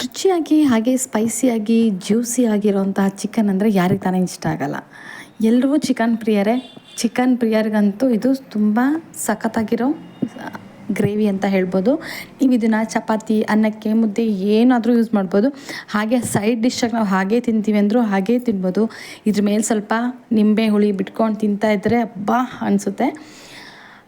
ರುಚಿಯಾಗಿ, ಹಾಗೆ ಸ್ಪೈಸಿಯಾಗಿ juicy ಆಗಿರೋಂತಹ chicken ಅಂದರೆ ಯಾರಿಗೆ ತಾನೇ ಇಷ್ಟ ಆಗಲ್ಲ. ಎಲ್ಲರೂ ಚಿಕನ್ ಪ್ರಿಯರೇ. ಚಿಕನ್ ಪ್ರಿಯರಿಗಂತೂ ಇದು ತುಂಬ ಸಖತ್ತಾಗಿರೋ ಗ್ರೇವಿ ಅಂತ ಹೇಳ್ಬೋದು. ನೀವು ಇದನ್ನು ಚಪಾತಿ, ಅನ್ನಕ್ಕೆ, ಮುದ್ದೆ ಏನಾದರೂ ಯೂಸ್ ಮಾಡ್ಬೋದು. ಹಾಗೆ ಸೈಡ್ ಡಿಶ್ಶಾಗಿ ನಾವು ಹಾಗೆ ತಿಂತೀವಿ ಅಂದರೂ ಹಾಗೇ ತಿನ್ಬೋದು. ಇದ್ರ ಮೇಲೆ ಸ್ವಲ್ಪ ನಿಂಬೆ ಹುಳಿ ಬಿಟ್ಕೊಂಡು ತಿಂತಾ ಇದ್ದರೆ ಅಬ್ಬಾ ಅನಿಸುತ್ತೆ.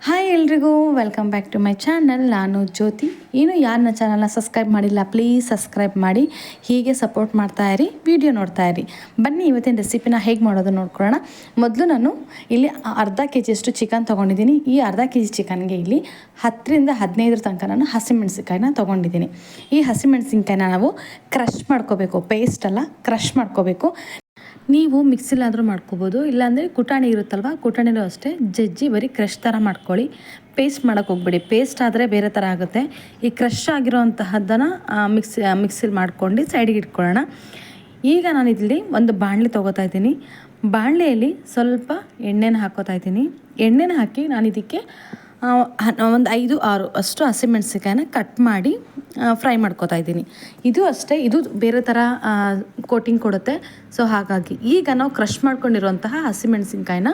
ಹಾಯ್ ಎಲ್ರಿಗೂ welcome back to my channel ನಾನು ಜ್ಯೋತಿ. ಏನು ಯಾರನ್ನ ಚಾನಲ್ನ ಸಬ್ಸ್ಕ್ರೈಬ್ ಮಾಡಿಲ್ಲ ಪ್ಲೀಸ್ ಸಬ್ಸ್ಕ್ರೈಬ್ ಮಾಡಿ. ಹೀಗೆ ಸಪೋರ್ಟ್ ಮಾಡ್ತಾ ಇರಿ ವಿಡಿಯೋ ನೋಡ್ತಾ ಇರಿ. ಬನ್ನಿ, ಇವತ್ತಿನ ರೆಸಿಪಿನ ಹೇಗೆ ಮಾಡೋದು ನೋಡ್ಕೊಳ್ಳೋಣ. ಮೊದಲು ನಾನು ಇಲ್ಲಿ ಅರ್ಧ ಕೆ ಜಿಯಷ್ಟು ಚಿಕನ್ ತೊಗೊಂಡಿದ್ದೀನಿ. ಈ ಅರ್ಧ ಕೆ ಜಿ ಚಿಕನ್ಗೆ ಇಲ್ಲಿ ಹತ್ತರಿಂದ ಹದಿನೈದರ ತನಕ ನಾನು ಹಸಿಮೆಣಸಿನ್ಕಾಯಿನ ತೊಗೊಂಡಿದ್ದೀನಿ. ಈ ಹಸಿಮೆಣಸಿನ್ಕಾಯಿನ ನಾವು ಕ್ರಷ್ ಮಾಡ್ಕೋಬೇಕು. ಪೇಸ್ಟ್ ಅಲ್ಲ ಕ್ರಷ್ ಮಾಡ್ಕೋಬೇಕು. ನೀವು ಮಿಕ್ಸಿಲಾದರೂ ಮಾಡ್ಕೋಬೋದು. ಇಲ್ಲಾಂದರೆ ಕುಟಾಣಿ ಇರುತ್ತಲ್ವ? ಕುಟಾಣಿಲೂ ಅಷ್ಟೇ ಜಜ್ಜಿ ಬರೀ ಕ್ರಷ್ ಥರ ಮಾಡ್ಕೊಳ್ಳಿ. ಪೇಸ್ಟ್ ಮಾಡೋಕ್ಕೆ ಹೋಗ್ಬೇಡಿ. ಪೇಸ್ಟ್ ಆದರೆ ಬೇರೆ ಥರ ಆಗುತ್ತೆ. ಈ ಕ್ರಷ್ ಆಗಿರೋಂತಹದ್ದನ್ನು ಮಿಕ್ಸಿ ಮಿಕ್ಸಿಲಿ ಮಾಡ್ಕೊಂಡು ಸೈಡಿಗೆ ಇಟ್ಕೊಳ್ಳೋಣ. ಈಗ ನಾನು ಇಲ್ಲಿ ಒಂದು ಬಾಣಲೆ ತೊಗೋತಾ ಇದ್ದೀನಿ. ಬಾಣಲೆಯಲ್ಲಿ ಸ್ವಲ್ಪ ಎಣ್ಣೆನ ಹಾಕೋತಾ ಇದ್ದೀನಿ. ಎಣ್ಣೆನ ಹಾಕಿ ನಾನು ಇದಕ್ಕೆ ಒಂದು ಐದು, ಆರು, ಅಷ್ಟು ಹಸಿಮೆಣ್ಸಿಕಾಯನ್ನ ಕಟ್ ಮಾಡಿ ಫ್ರೈ ಮಾಡ್ಕೋತಾ ಇದ್ದೀನಿ. ಇದು ಅಷ್ಟೇ, ಇದು ಬೇರೆ ಥರ ಕೋಟಿಂಗ್ ಕೊಡುತ್ತೆ. ಸೊ ಹಾಗಾಗಿ ಈಗ ನಾವು ಕ್ರಷ್ ಮಾಡ್ಕೊಂಡಿರುವಂತಹ ಹಸಿಮೆಣ್ಸಿನ್ಕಾಯಿನ,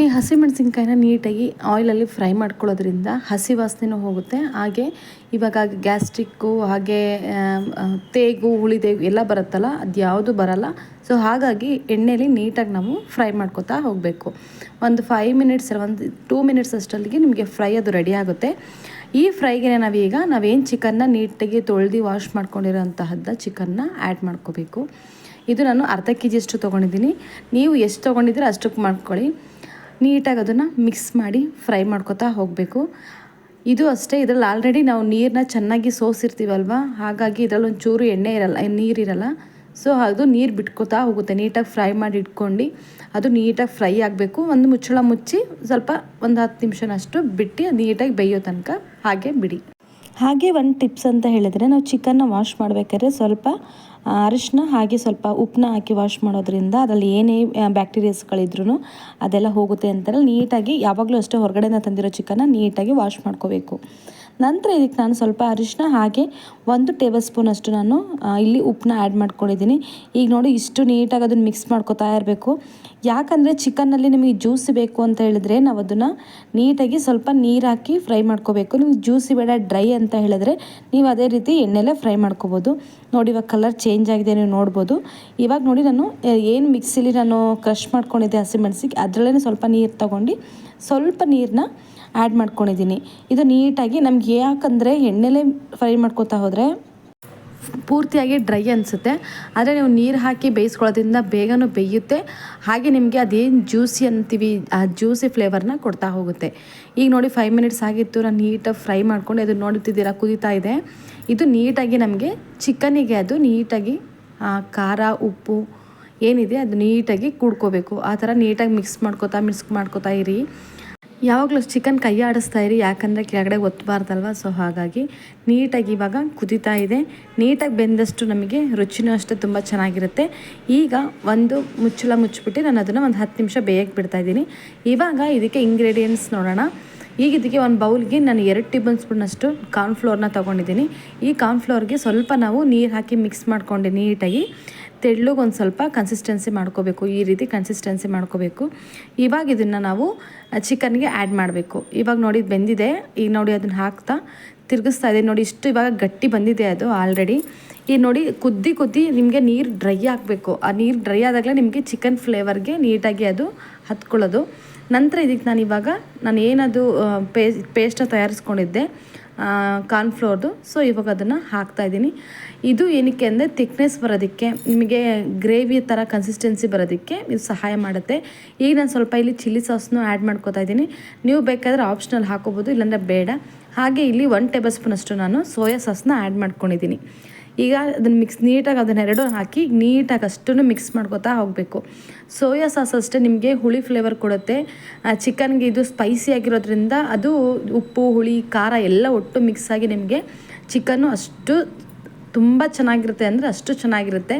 ಈ ಹಸಿಮೆಣಸಿನ್ಕಾಯಿನ ನೀಟಾಗಿ ಆಯಿಲಲ್ಲಿ ಫ್ರೈ ಮಾಡ್ಕೊಳ್ಳೋದ್ರಿಂದ ಹಸಿ ವಾಸನೆನೂ ಹೋಗುತ್ತೆ. ಹಾಗೆ ಇವಾಗ ಗ್ಯಾಸ್ಟ್ರಿಕ್ಕು, ಹಾಗೆ ತೇಗು ಹುಳಿದೇಗು ಎಲ್ಲ ಬರುತ್ತಲ್ಲ, ಅದು ಯಾವುದು ಬರಲ್ಲ. ಸೊ ಹಾಗಾಗಿ ಎಣ್ಣೆಲಿ ನೀಟಾಗಿ ನಾವು ಫ್ರೈ ಮಾಡ್ಕೊತಾ ಹೋಗಬೇಕು. ಒಂದು ಫೈವ್ ಮಿನಿಟ್ಸ್ ಒಂದು ಟೂ ಮಿನಿಟ್ಸ್ ಅಷ್ಟಲ್ಲಿಗೆ ನಿಮಗೆ ಫ್ರೈ ಅದು ರೆಡಿ ಆಗುತ್ತೆ. ಈ ಫ್ರೈಗೆ ನಾವೀಗ ನಾವೇನು ಚಿಕನ್ನ ನೀಟಾಗಿ ತೊಳೆದು ವಾಶ್ ಮಾಡ್ಕೊಂಡಿರೋಂತಹದ್ದು ಚಿಕನ್ನ ಆ್ಯಡ್ ಮಾಡ್ಕೋಬೇಕು. ಇದು ನಾನು ಅರ್ಧ ಕೆ ಜಿಯಷ್ಟು ತೊಗೊಂಡಿದ್ದೀನಿ. ನೀವು ಎಷ್ಟು ತೊಗೊಂಡಿದ್ದೀರೋ ಅಷ್ಟಕ್ಕೆ ಮಾಡ್ಕೊಳ್ಳಿ. ನೀಟಾಗಿ ಅದನ್ನು ಮಿಕ್ಸ್ ಮಾಡಿ ಫ್ರೈ ಮಾಡ್ಕೊತಾ ಹೋಗಬೇಕು. ಇದು ಅಷ್ಟೇ, ಇದರಲ್ಲಿ ಆಲ್ರೆಡಿ ನಾವು ನೀರನ್ನ ಚೆನ್ನಾಗಿ ಸೋಸಿರ್ತೀವಲ್ವ? ಹಾಗಾಗಿ ಇದರಲ್ಲಿ ಒಂಚೂರು ಎಣ್ಣೆ ಇರಲ್ಲ ನೀರಿರಲ್ಲ ಸೊ ಅದು ನೀರು ಬಿಟ್ಕೋತಾ ಹೋಗುತ್ತೆ, ನೀಟಾಗಿ ಫ್ರೈ ಮಾಡಿ ಇಟ್ಕೊಂಡು. ಅದು ನೀಟಾಗಿ ಫ್ರೈ ಆಗಬೇಕು. ಒಂದು ಮುಚ್ಚಳ ಮುಚ್ಚಿ ಸ್ವಲ್ಪ ಒಂದು ಹತ್ತು ನಿಮಿಷನಷ್ಟು ಬಿಟ್ಟು ನೀಟಾಗಿ ಬೇಯೋ ತನಕ ಹಾಗೆ ಬಿಡಿ. ಹಾಗೆ ಒಂದು ಟಿಪ್ಸ್ ಅಂತ ಹೇಳಿದರೆ ನಾವು ಚಿಕನ್ನ ವಾಶ್ ಮಾಡಬೇಕಾದ್ರೆ ಸ್ವಲ್ಪ ಅರಿಶಿನ ಹಾಗೆ ಸ್ವಲ್ಪ ಉಪ್ಪನ್ನ ಹಾಕಿ ವಾಶ್ ಮಾಡೋದ್ರಿಂದ ಅದರಲ್ಲಿ ಏನೇ ಬ್ಯಾಕ್ಟೀರಿಯಾಸ್ಗಳಿದ್ರೂ ಅದೆಲ್ಲ ಹೋಗುತ್ತೆ ಅಂತಾರೆ ನೀಟಾಗಿ ಯಾವಾಗಲೂ ಅಷ್ಟೇ ಹೊರಗಡೆಯಿಂದ ತಂದಿರೋ ಚಿಕನ್ನ ನೀಟಾಗಿ ವಾಶ್ ಮಾಡ್ಕೋಬೇಕು. ನಂತರ ಇದಕ್ಕೆ ನಾನು ಸ್ವಲ್ಪ ಅರಿಶಿನ ಹಾಗೆ ಒಂದು ಟೇಬಲ್ ಸ್ಪೂನಷ್ಟು ನಾನು ಇಲ್ಲಿ ಉಪ್ಪನ್ನ ಆ್ಯಡ್ ಮಾಡ್ಕೊಂಡಿದ್ದೀನಿ. ಈಗ ನೋಡಿ ಇಷ್ಟು ನೀಟಾಗಿ ಅದನ್ನು ಮಿಕ್ಸ್ ಮಾಡ್ಕೋತಾ ಇರಬೇಕು. ಯಾಕಂದರೆ ಚಿಕನ್ನಲ್ಲಿ ನಿಮಗೆ ಜ್ಯೂಸಿ ಬೇಕು ಅಂತ ಹೇಳಿದ್ರೆ ನಾವು ಅದನ್ನು ನೀಟಾಗಿ ಸ್ವಲ್ಪ ನೀರು ಹಾಕಿ ಫ್ರೈ ಮಾಡ್ಕೋಬೇಕು. ನಿಮ್ಗೆ ಜ್ಯೂಸಿ ಬೇಡ ಡ್ರೈ ಅಂತ ಹೇಳಿದ್ರೆ ನೀವು ಅದೇ ರೀತಿ ಎಣ್ಣೆಲೆ ಫ್ರೈ ಮಾಡ್ಕೋಬೋದು. ನೋಡಿ ಇವಾಗ ಕಲರ್ ಚೇಂಜ್ ಆಗಿದೆ ನೀವು ನೋಡ್ಬೋದು. ಇವಾಗ ನೋಡಿ ನಾನು ಏನು ಮಿಕ್ಸಿಲಿ ನಾನು ಕ್ರಷ್ ಮಾಡ್ಕೊಂಡಿದ್ದೆ ಹಸಿಮೆಣಸಿಗೆ ಅದರಲ್ಲೇ ಸ್ವಲ್ಪ ನೀರು ತೊಗೊಂಡು ಸ್ವಲ್ಪ ನೀರನ್ನ ಆ್ಯಡ್ ಮಾಡ್ಕೊಂಡಿದ್ದೀನಿ. ಇದು ನೀಟಾಗಿ ನಮ್ಗೆ ಯಾಕಂದರೆ ಎಣ್ಣೆಲೇ ಫ್ರೈ ಮಾಡ್ಕೊತಾ ಹೋದರೆ ಪೂರ್ತಿಯಾಗಿ ಡ್ರೈ ಅನಿಸುತ್ತೆ. ಆದರೆ ನೀವು ನೀರು ಹಾಕಿ ಬೇಯಿಸ್ಕೊಳ್ಳೋದ್ರಿಂದ ಬೇಗನೂ ಬೇಯುತ್ತೆ. ಹಾಗೆ ನಿಮಗೆ ಅದೇನು ಜ್ಯೂಸಿ ಅಂತೀವಿ, ಆ ಜ್ಯೂಸಿ ಫ್ಲೇವರ್ನ ಕೊಡ್ತಾ ಹೋಗುತ್ತೆ. ಈಗ ನೋಡಿ ಫೈವ್ ಮಿನಿಟ್ಸ್ ಆಗಿತ್ತು, ನಾನು ನೀಟಾಗಿ ಫ್ರೈ ಮಾಡ್ಕೊಂಡು ಅದು ನೋಡ್ತಿದ್ದೀರಾ, ಕುದೀತಾ ಇದೆ. ಇದು ನೀಟಾಗಿ ನಮಗೆ ಚಿಕನಿಗೆ ಅದು ನೀಟಾಗಿ ಖಾರ, ಉಪ್ಪು ಏನಿದೆ ಅದು ನೀಟಾಗಿ ಕೂಡ್ಕೋಬೇಕು. ಆ ಥರ ನೀಟಾಗಿ ಮಿಕ್ಸ್ ಮಾಡ್ಕೋತಾ ಮಿಕ್ಸ್ ಮಾಡ್ಕೋತಾ ಇರಿ. ಯಾವಾಗಲೂ ಚಿಕನ್ ಕೈ ಆಡಿಸ್ತಾ ಇರಿ. ಯಾಕಂದರೆ ಕೆಳಗಡೆ ಒತ್ತಬಾರ್ದಲ್ವ ಸೊ ಹಾಗಾಗಿ ನೀಟಾಗಿ ಇವಾಗ ಕುದಿತಾ ಇದೆ. ನೀಟಾಗಿ ಬೆಂದಷ್ಟು ನಮಗೆ ರುಚಿನೂ ಅಷ್ಟೇ ತುಂಬ ಚೆನ್ನಾಗಿರುತ್ತೆ. ಈಗ ಒಂದು ಮುಚ್ಚಳ ಮುಚ್ಚಿಬಿಟ್ಟು ನಾನು ಅದನ್ನು ಒಂದು ಹತ್ತು ನಿಮಿಷ ಬೇಯಕ್ಕೆ ಬಿಡ್ತಾಯಿದ್ದೀನಿ ಇವಾಗ ಇದಕ್ಕೆ ಇಂಗ್ರೀಡಿಯೆಂಟ್ಸ್ ನೋಡೋಣ. ಈಗ ಇದಕ್ಕೆ ಒಂದು ಬೌಲ್ಗೆ ನಾನು ಎರಡು ಟೇಬಲ್ ಸ್ಪೂನಷ್ಟು ಕಾರ್ನ್ಫ್ಲೋರ್ನ ತೊಗೊಂಡಿದ್ದೀನಿ. ಈ ಕಾರ್ನ್ಫ್ಲೋರ್ಗೆ ಸ್ವಲ್ಪ ನಾವು ನೀರು ಹಾಕಿ ಮಿಕ್ಸ್ ಮಾಡ್ಕೊಂಡೆ ನೀಟಾಗಿ. ತೆಳ್ಳಗೆ ಒಂದು ಸ್ವಲ್ಪ ಕನ್ಸಿಸ್ಟೆನ್ಸಿ ಮಾಡ್ಕೋಬೇಕು. ಈ ರೀತಿ ಕನ್ಸಿಸ್ಟೆನ್ಸಿ ಮಾಡ್ಕೋಬೇಕು. ಇವಾಗ ಇದನ್ನು ನಾವು ಚಿಕನ್ಗೆ ಆ್ಯಡ್ ಮಾಡಬೇಕು. ಇವಾಗ ನೋಡಿ ಬೆಂದಿದೆ. ಈಗ ನೋಡಿ ಅದನ್ನು ಹಾಕ್ತಾ ತಿರುಗಿಸ್ತಾ ಇದೆ. ನೋಡಿ ಇಷ್ಟು ಇವಾಗ ಗಟ್ಟಿ ಬಂದಿದೆ ಅದು ಆಲ್ರೆಡಿ ಈಗ ನೋಡಿ ಕುದ್ದಿ ಕುದ್ದಿ ನಿಮಗೆ ನೀರು ಡ್ರೈ ಆಗಬೇಕು. ಆ ನೀರು ಡ್ರೈ ಆದಾಗಲೇ ನಿಮಗೆ ಚಿಕನ್ ಫ್ಲೇವರ್ಗೆ ನೀಟಾಗಿ ಅದು ಹತ್ಕೊಳ್ಳೋದು. ನಂತರ ಇದಕ್ಕೆ ನಾನು ಇವಾಗ ನಾನು ಏನದು ಪೇಸ್ಟ್ ಪೇಸ್ಟನ್ನ ತಯಾರಿಸ್ಕೊಂಡಿದ್ದೆ. ಕಾರ್ನ್ಫ್ಲೋರ್ದು ಸೊ ಇವಾಗ ಅದನ್ನು ಹಾಕ್ತಾಯಿದ್ದೀನಿ ಇದು ಏನಕ್ಕೆ ಅಂದರೆ ತಿಕ್ನೆಸ್ ಬರೋದಕ್ಕೆ, ನಿಮಗೆ ಗ್ರೇವಿ ಥರ ಕನ್ಸಿಸ್ಟೆನ್ಸಿ ಬರೋದಕ್ಕೆ ಇದು ಸಹಾಯ ಮಾಡುತ್ತೆ. ಈಗ ನಾನು ಸ್ವಲ್ಪ ಇಲ್ಲಿ ಚಿಲ್ಲಿ ಸಾಸ್ನು ಆ್ಯಡ್ ಮಾಡ್ಕೋತಾ ಇದ್ದೀನಿ. ನೀವು ಬೇಕಾದರೆ ಆಪ್ಷನಲ್ ಹಾಕೋಬೋದು, ಇಲ್ಲಾಂದರೆ ಬೇಡ. ಹಾಗೆ ಇಲ್ಲಿ ಒನ್ ಟೇಬಲ್ ಸ್ಪೂನಷ್ಟು ನಾನು ಸೋಯಾ ಸಾಸ್ನ ಆ್ಯಡ್ ಮಾಡ್ಕೊಂಡಿದ್ದೀನಿ. ಈಗ ಅದನ್ನು ಮಿಕ್ಸ್ ನೀಟಾಗಿ ಅದನ್ನೆರಡು ಹಾಕಿ ನೀಟಾಗಿ ಅಷ್ಟನ್ನು ಮಿಕ್ಸ್ ಮಾಡ್ಕೋತಾ ಹೋಗಬೇಕು. ಸೋಯಾ ಸಾಸ್ ಅಷ್ಟೇ ನಿಮಗೆ ಹುಳಿ ಫ್ಲೇವರ್ ಕೊಡುತ್ತೆ. ಚಿಕನ್ಗೆ ಇದು ಸ್ಪೈಸಿ ಆಗಿರೋದ್ರಿಂದ ಅದು ಉಪ್ಪು, ಹುಳಿ, ಖಾರ ಎಲ್ಲ ಒಟ್ಟು ಮಿಕ್ಸ್ ಆಗಿ ನಿಮಗೆ ಚಿಕನ್ನು ಅಷ್ಟು ತುಂಬ ಚೆನ್ನಾಗಿರುತ್ತೆ ಅಂದರೆ ಅಷ್ಟು ಚೆನ್ನಾಗಿರುತ್ತೆ.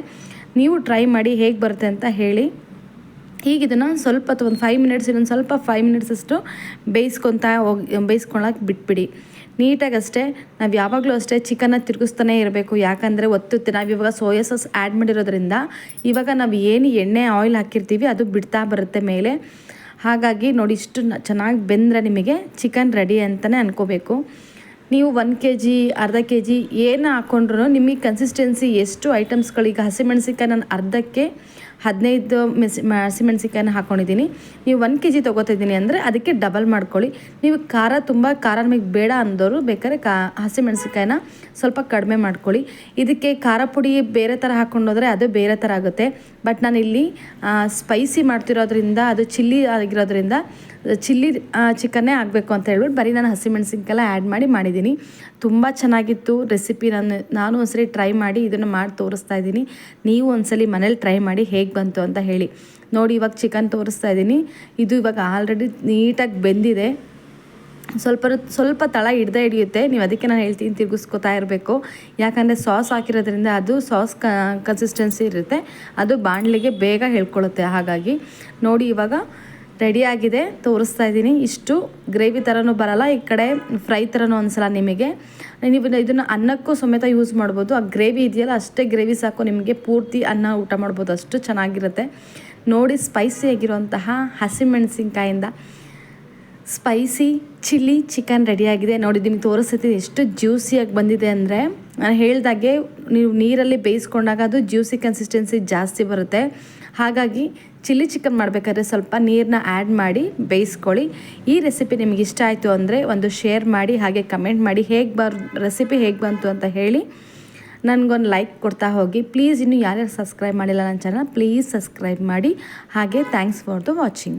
ನೀವು ಟ್ರೈ ಮಾಡಿ ಹೇಗೆ ಬರುತ್ತೆ ಅಂತ ಹೇಳಿ. ಈಗ ಇದನ್ನು ಸ್ವಲ್ಪ ಒಂದು ಫೈವ್ ಮಿನಿಟ್ಸ್ ಇನ್ನೊಂದು ಸ್ವಲ್ಪ ಫೈವ್ ಮಿನಿಟ್ಸ್ ಅಷ್ಟು ಬೇಯಿಸ್ಕೊತಾ ಹೋಗಿ ಬೇಯಿಸ್ಕೊಳಕ್ಕೆ ಬಿಟ್ಬಿಡಿ. ನೀಟಾಗಿ ಅಷ್ಟೇ, ನಾವು ಯಾವಾಗಲೂ ಅಷ್ಟೇ ಚಿಕನ್ನ ತಿರುಗಿಸ್ತಾನೆ ಇರಬೇಕು. ಯಾಕಂದರೆ ಒತ್ತುತ್ತೆ ನಾವು ಇವಾಗ ಸೋಯಾ ಸಾಸ್ ಆ್ಯಡ್ ಮಾಡಿರೋದ್ರಿಂದ ಇವಾಗ ನಾವು ಏನು ಎಣ್ಣೆ ಆಯಿಲ್ ಹಾಕಿರ್ತೀವಿ, ಅದು ಬಿಡ್ತಾ ಬರುತ್ತೆ ಮೇಲೆ. ಹಾಗಾಗಿ ನೋಡಿ ಇಷ್ಟು ಚೆನ್ನಾಗಿ ಬೆಂದರೆ ನಿಮಗೆ ಚಿಕನ್ ರೆಡಿ ಅಂತಲೇ ಅನ್ಕೋಬೇಕು. ನೀವು ಒನ್ ಕೆ ಜಿ ಅರ್ಧ ಕೆ ಜಿ ಏನು ಹಾಕ್ಕೊಂಡ್ರು ನಿಮಗೆ ಕನ್ಸಿಸ್ಟೆನ್ಸಿ ಎಷ್ಟು ಐಟಮ್ಸ್ಗಳೀಗ ಹಸಿಮೆಣ್ಸಿನ್ಕಾಯಿ ನಾನು ಅರ್ಧಕ್ಕೆ ಹದಿನೈದು ಮೆಸಿ ಹಸಿಮೆಣ್ಸಿನ್ಕಾಯಿನ ಹಾಕ್ಕೊಂಡಿದ್ದೀನಿ ನೀವು ಒನ್ ಕೆ ಜಿ ತೊಗೋತಿದ್ದೀನಿ ಅಂದರೆ ಅದಕ್ಕೆ ಡಬಲ್ ಮಾಡ್ಕೊಳ್ಳಿ. ನೀವು ಖಾರ ತುಂಬ ಖಾರ ನಿಮಗೆ ಬೇಡ ಅಂದವರು ಬೇಕಾದ್ರೆ ಕಾ, ಹಸಿಮೆಣ್ಸಿನ್ಕಾಯಿನ ಸ್ವಲ್ಪ ಕಡಿಮೆ ಮಾಡ್ಕೊಳ್ಳಿ. ಇದಕ್ಕೆ ಖಾರ ಪುಡಿ ಬೇರೆ ಥರ ಹಾಕ್ಕೊಂಡೋದ್ರೆ ಅದು ಬೇರೆ ಥರ ಆಗುತ್ತೆ. ಬಟ್ ನಾನು ಇಲ್ಲಿ ಸ್ಪೈಸಿ ಮಾಡ್ತಿರೋದ್ರಿಂದ, ಅದು ಚಿಲ್ಲಿ ಆಗಿರೋದ್ರಿಂದ ಚಿಲ್ಲಿ ಚಿಕನ್ನೇ ಆಗಬೇಕು ಅಂತ ಹೇಳ್ಬಿಟ್ಟು ಬರೀ ನಾನು ಹಸಿಮೆಣಸಿನ್ಕಾಯಿ ಆ್ಯಡ್ ಮಾಡಿ ಮಾಡಿದ್ದೀನಿ. ತುಂಬ ಚೆನ್ನಾಗಿತ್ತು ರೆಸಿಪಿ ನಾನು ನಾನು ಒಂದ್ಸರಿ ಟ್ರೈ ಮಾಡಿ ಇದನ್ನು ಮಾಡಿ ತೋರಿಸ್ತಾ ಇದ್ದೀನಿ. ನೀವು ಒಂದ್ಸಲಿ ಮನೇಲಿ ಟ್ರೈ ಮಾಡಿ ಹೇಗೆ ಬಂತು ಅಂತ ಹೇಳಿ. ನೋಡಿ ಇವಾಗ ಚಿಕನ್ ತೋರಿಸ್ತಾ ಇದ್ದೀನಿ. ಇದು ಇವಾಗ ಆಲ್ರೆಡಿ ನೀಟಾಗಿ ಬೆಂದಿದೆ. ಸ್ವಲ್ಪ ಸ್ವಲ್ಪ ತಳ ಹಿಡ್ದೇ ಹಿಡಿಯುತ್ತೆ. ನೀವು ಅದಕ್ಕೆ ನಾನು ಹೇಳ್ತೀನಿ ತಿರುಗಿಸ್ಕೊತಾ ಇರಬೇಕು. ಯಾಕಂದರೆ ಸಾಸ್ ಹಾಕಿರೋದ್ರಿಂದ ಅದು ಸಾಸ್ ಕನ್ಸಿಸ್ಟೆನ್ಸಿ ಇರುತ್ತೆ. ಅದು ಬಾಣಲಿಗೆ ಬೇಗ ಹೇಳ್ಕೊಳ್ಳುತ್ತೆ ಹಾಗಾಗಿ. ನೋಡಿ ಇವಾಗ ರೆಡಿಯಾಗಿದೆ, ತೋರಿಸ್ತಾ ಇದ್ದೀನಿ. ಇಷ್ಟು ಗ್ರೇವಿ ಥರನೂ ಬರಲ್ಲ. ಈ ಕಡೆ ಫ್ರೈ ಥರನೂ ಅನಿಸಲ್ಲ ನಿಮಗೆ. ನೀವು ಇದನ್ನು ಅನ್ನಕ್ಕೂ ಸಮೇತ ಯೂಸ್ ಮಾಡ್ಬೋದು. ಆ ಗ್ರೇವಿ ಇದೆಯಲ್ಲ, ಅಷ್ಟೇ ಗ್ರೇವಿ ಸಾಕು. ನಿಮಗೆ ಪೂರ್ತಿ ಅನ್ನ ಊಟ ಮಾಡ್ಬೋದು. ಅಷ್ಟು ಚೆನ್ನಾಗಿರುತ್ತೆ. ನೋಡಿ ಸ್ಪೈಸಿಯಾಗಿರುವಂತಹ ಹಸಿಮೆಣಸಿನ್ಕಾಯಿಂದ ಸ್ಪೈಸಿ ಚಿಲ್ಲಿ ಚಿಕನ್ ರೆಡಿಯಾಗಿದೆ. ನೋಡಿ ನಿಮ್ಗೆ ತೋರಿಸ್ತೀನಿ ಎಷ್ಟು ಜ್ಯೂಸಿಯಾಗಿ ಬಂದಿದೆ ಅಂದರೆ, ನಾನು ಹೇಳಿದಾಗೆ ನೀವು ನೀರಲ್ಲಿ ಬೇಯಿಸ್ಕೊಂಡಾಗ ಅದು ಜ್ಯೂಸಿ ಕನ್ಸಿಸ್ಟೆನ್ಸಿ ಜಾಸ್ತಿ ಬರುತ್ತೆ. ಹಾಗಾಗಿ ಚಿಲ್ಲಿ ಚಿಕನ್ ಮಾಡಬೇಕಾದ್ರೆ ಸ್ವಲ್ಪ ನೀರನ್ನ ಆ್ಯಡ್ ಮಾಡಿ ಬೇಯಿಸ್ಕೊಳ್ಳಿ. ಈ ರೆಸಿಪಿ ನಿಮಗೆ ಇಷ್ಟ ಆಯಿತು ಅಂದರೆ ಒಂದು ಶೇರ್ ಮಾಡಿ, ಹಾಗೆ ಕಮೆಂಟ್ ಮಾಡಿ, ಹೇಗೆ ಬರ್ ರೆಸಿಪಿ ಹೇಗೆ ಬಂತು ಅಂತ ಹೇಳಿ ನನಗೊಂದು ಲೈಕ್ ಕೊಡ್ತಾ ಹೋಗಿ. ಪ್ಲೀಸ್ ಇನ್ನು ಯಾರ್ಯಾರು ಸಬ್ಸ್ಕ್ರೈಬ್ ಮಾಡಿಲ್ಲ ನನ್ನ ಚಾನಲ್ ಪ್ಲೀಸ್ ಸಬ್ಸ್ಕ್ರೈಬ್ ಮಾಡಿ. ಹಾಗೆ ಥ್ಯಾಂಕ್ಸ್ ಫಾರ್ ದ ವಾಚಿಂಗ್